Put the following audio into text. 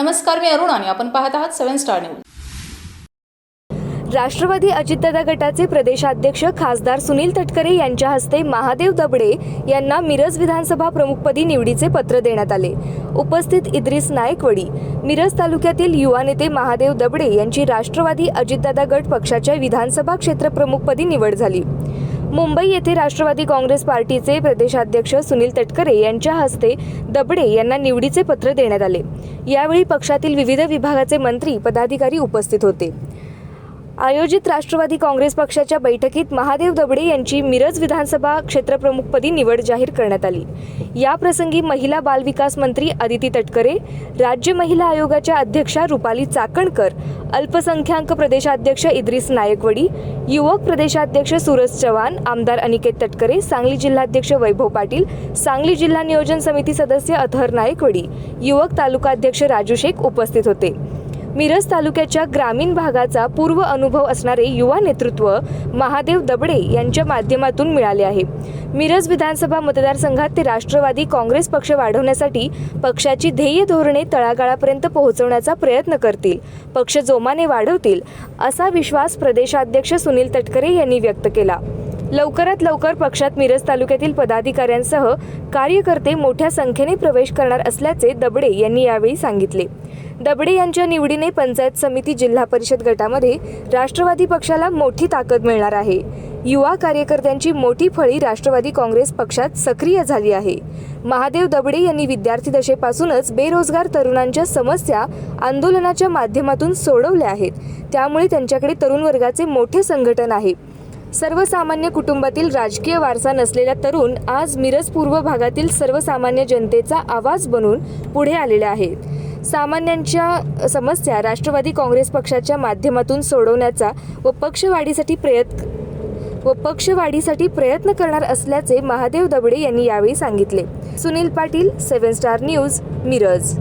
नमस्कार मी अरुण आणि आपण पाहत आहात seven star news. Rashtrawadi Ajitdada गटाचे प्रदेशाध्यक्ष खासदार सुनील तटकरे यांच्या हस्ते महादेव दबडे यांना मिरज विधानसभा प्रमुखपदी निवडीचे पत्र देण्यात आले. उपस्थित इद्रिस नायकवडी मिरज तालुक्यातील युवा नेते महादेव दबडे यांची राष्ट्रवादी अजितदादा गट पक्षाच्या विधानसभा क्षेत्र प्रमुखपदी निवड झाली. मुंबई येथे राष्ट्रवादी काँग्रेस पार्टीचे प्रदेशाध्यक्ष सुनील तटकरे यांच्या हस्ते दबडे यांना निवडीचे पत्र देण्यात आले. यावेळी पक्षातील विविध विभागाचे मंत्री पदाधिकारी उपस्थित होते. आयोजित राष्ट्रवादी काँग्रेस पक्षाच्या बैठकीत महादेव दबडे यांची मिरज विधानसभा क्षेत्रप्रमुखपदी निवड जाहीर करण्यात आली. याप्रसंगी महिला बाल विकास मंत्री अदिती तटकरे राज्य महिला आयोगाच्या अध्यक्षा रुपाली चाकणकर अल्पसंख्याक प्रदेशाध्यक्ष इद्रिस नायकवडी युवक प्रदेशाध्यक्ष सूरज चव्हाण आमदार अनिकेत तटकरे सांगली जिल्हाध्यक्ष वैभव पाटील सांगली जिल्हा नियोजन समिती सदस्य अथर नायकवडी युवक तालुकाध्यक्ष राजू शेख उपस्थित होते. मिरज तालुक्याच्या ग्रामीण भागाचा पूर्व अनुभव असणारे युवा नेतृत्व महादेव दबडे यांच्या माध्यमातून मिळाले आहे. मिरज विधानसभा मतदारसंघात ते राष्ट्रवादी काँग्रेस पक्ष वाढवण्यासाठी पक्षाची ध्येय धोरणे तळागाळापर्यंत पोहोचवण्याचा प्रयत्न करतील. पक्ष जोमाने वाढवतील असा विश्वास प्रदेशाध्यक्ष सुनील तटकरे यांनी व्यक्त केला. लवकरात लवकर पक्षात मिरज तालुक्यातील पदाधिकाऱ्यांसह कार्यकर्ते मोठ्या संख्येने प्रवेश करणार असल्याचे दबडे यांनी यावेळी सांगितले. दबडे यांच्या निवडीने पंचायत समिती जिल्हा परिषद गटामध्ये राष्ट्रवादी पक्षाला मोठी ताकद मिळणार आहे. युवा कार्यकर्त्यांची मोठी फळी राष्ट्रवादी काँग्रेस पक्षात सक्रिय झाली आहे. महादेव दबडे यांनी विद्यार्थी दशेपासूनच बेरोजगार तरुणांच्या समस्या आंदोलनाच्या माध्यमातून सोडवल्या आहेत. त्यामुळे त्यांच्याकडे तरुण वर्गाचे मोठे संघटन आहे. सर्वसामान्य कुटुंबातील राजकीय वारसा नसलेला तरुण आज मिरज पूर्व भागातील सर्वसामान्य जनतेचा आवाज बनून पुढे आलेले आहेत. सामान्यांच्या समस्या राष्ट्रवादी काँग्रेस पक्षाच्या माध्यमातून सोडवण्याचा व पक्षवाढीसाठी प्रयत्न व पक्षवाढीसाठी प्रयत्न करणार असल्याचे महादेव दबडे यांनी यावेळी सांगितले. Sunil Patil seven star news Miraj.